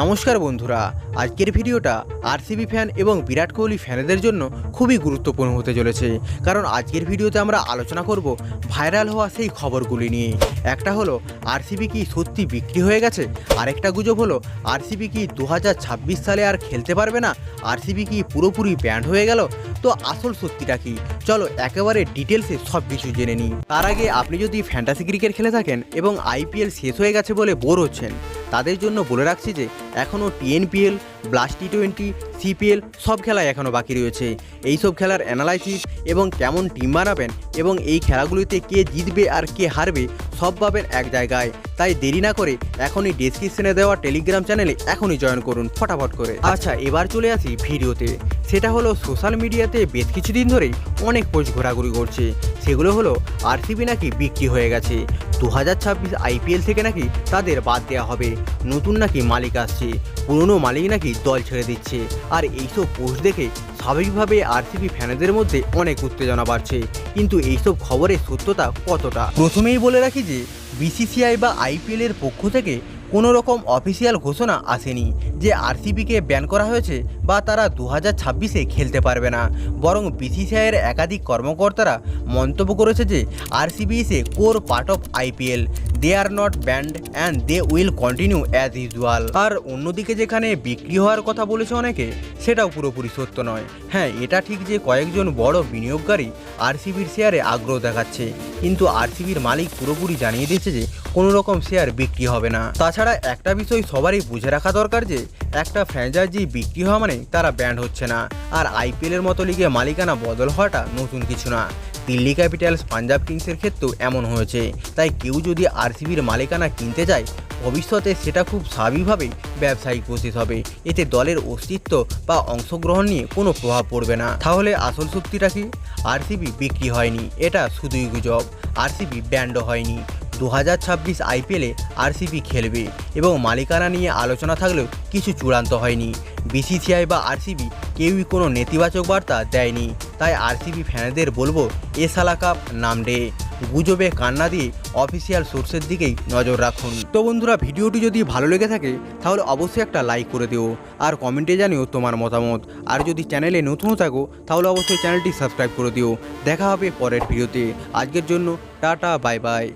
নমস্কার বন্ধুরা, আজকের ভিডিওটা আরসিবি ফ্যান এবং বিরাট কোহলি ফ্যানেদের জন্য খুবই গুরুত্বপূর্ণ হতে চলেছে। কারণ আজকের ভিডিওতে আমরা আলোচনা করব ভাইরাল হওয়া সেই খবরগুলি নিয়ে। একটা হলো আরসিবি কি সত্যি বিক্রি হয়ে গেছে? আরেকটা গুজব হলো আরসিবি কি দু হাজার ছাব্বিশ সালে আর খেলতে পারবে না? আরসিবি কি পুরোপুরি ব্যান্ড হয়ে গেল? তো আসল সত্যিটা কি? চলো একেবারে ডিটেলসে সব কিছু জেনে নিই। তার আগে আপনি যদি ফ্যান্টাসি ক্রিকেট খেলে থাকেন এবং আইপিএল শেষ হয়ে গেছে বলে বোর হচ্ছেন, তাদের জন্য বলে রাখছি যে এখনও TNPL blast T twenty CPL, সব খেলাই এখনও বাকি রয়েছে। এই সব খেলার অ্যানালাইসিস এবং কেমন টিম বানাবেন এবং এই খেলাগুলিতে কে জিতবে আর কে হারবে, সব পাবেন এক জায়গায়। তাই দেরি না করে এখনই ডেসক্রিপশনে দেওয়া টেলিগ্রাম চ্যানেলে এখনই জয়েন করুন, ফটাফট করে। আচ্ছা এবার চলে আসি ভিডিওতে সেটা হলো সোশ্যাল মিডিয়াতে বেশ কিছুদিন ধরেই অনেক পোস্ট ঘোরাঘুরি করছে। সেগুলো হলো আরসিবি নাকি বিক্রি হয়ে গেছে। দু হাজার ছাব্বিশ আইপিএল থেকে নাকি তাদের বাদ দেওয়া হবে। নতুন নাকি মালিক আসছে। পুরনো মালিক নাকি দল ছেড়ে দিচ্ছে। আর এইসব পোস্ট দেখে স্বাভাবিকভাবে আরসিবি ফ্যানেদের মধ্যে অনেক উত্তেজনা বাড়ছে। কিন্তু এইসব খবরের সত্যতা কতটা? প্রথমেই বলে রাখি যে, বিসিসিআই বা আইপিএলের পক্ষ থেকে কোনো রকম অফিসিয়াল ঘোষণা আসেনি যে আরসিবিকে ব্যান করা হয়েছে বা তারা দু হাজার ছাব্বিশে খেলতে পারবে না। বরং বিসিসিআইয়ের একাধিক কর্মকর্তারা মন্তব্য করেছে যে RCB is core part of IPL they are not banned and they will continue as usual আর অন্যদিকে যেখানে বিক্রি হওয়ার কথা বলেছে অনেকে, সেটাও পুরোপুরি সত্য নয়। হ্যাঁ এটা ঠিক যে কয়েকজন বড় বিনিয়োগকারী আরসিবির শেয়ারে আগ্রহ দেখাচ্ছে। কিন্তু আরসিবির মালিক পুরোপুরি জানিয়ে দিয়েছে যে, কোনো রকম শেয়ার বিক্রি হবে না। তাছাড়া একটা বিষয় সবারই বুঝে রাখা দরকার যে, একটা ফ্র্যাঞ্চাইজি বিক্রি হওয়া মানে তারা ব্যান্ড হচ্ছে না। আর আইপিএলের মতো লিগে মালিকানা বদল হওয়াটা নতুন কিছু না। দিল্লি ক্যাপিটালস পাঞ্জাব কিংসের ক্ষেত্রেও এমন হয়েছে। তাই কেউ যদি আরসিবির মালিকানা কিনতে চায়, ভবিষ্যতে সেটা খুব স্বাভাবিকভাবেই ব্যবসায়িক প্রসেস হবে। এতে দলের অস্তিত্ব বা অংশগ্রহণ নিয়ে কোনো প্রভাব পড়বে না। তাহলে আসল সত্যিটা কি? আরসিবি বিক্রি হয়নি, এটা শুধুই গুজব। আরসিবি ব্যান্ডও হয়নি। দু হাজার ছাব্বিশ আইপিএলে আরসিবি খেলবে এবং মালিকানা নিয়ে আলোচনা থাকলেও কিছু চূড়ান্ত হয়নি। বিসিসিআই বা আরসিবি কেউই কোনো নেতিবাচক বার্তা দেয়নি। তাই আরসিবি ফ্যানদের বলব, এ সালা কাপ নাম ডে গুজবে কান্না দিয়ে অফিসিয়াল সোর্সের দিকেই নজর রাখুন। তো বন্ধুরা, ভিডিওটি যদি ভালো লেগে থাকে, তাহলে অবশ্যই একটা লাইক করে দিও আর কমেন্টে জানিও তোমার মতামত। আর যদি চ্যানেলে নতুন থাকো, তাহলে অবশ্যই চ্যানেলটি সাবস্ক্রাইব করে দিও। দেখা হবে পরের ভিডিওতে। আজকের জন্য টাটা, বাই বাই।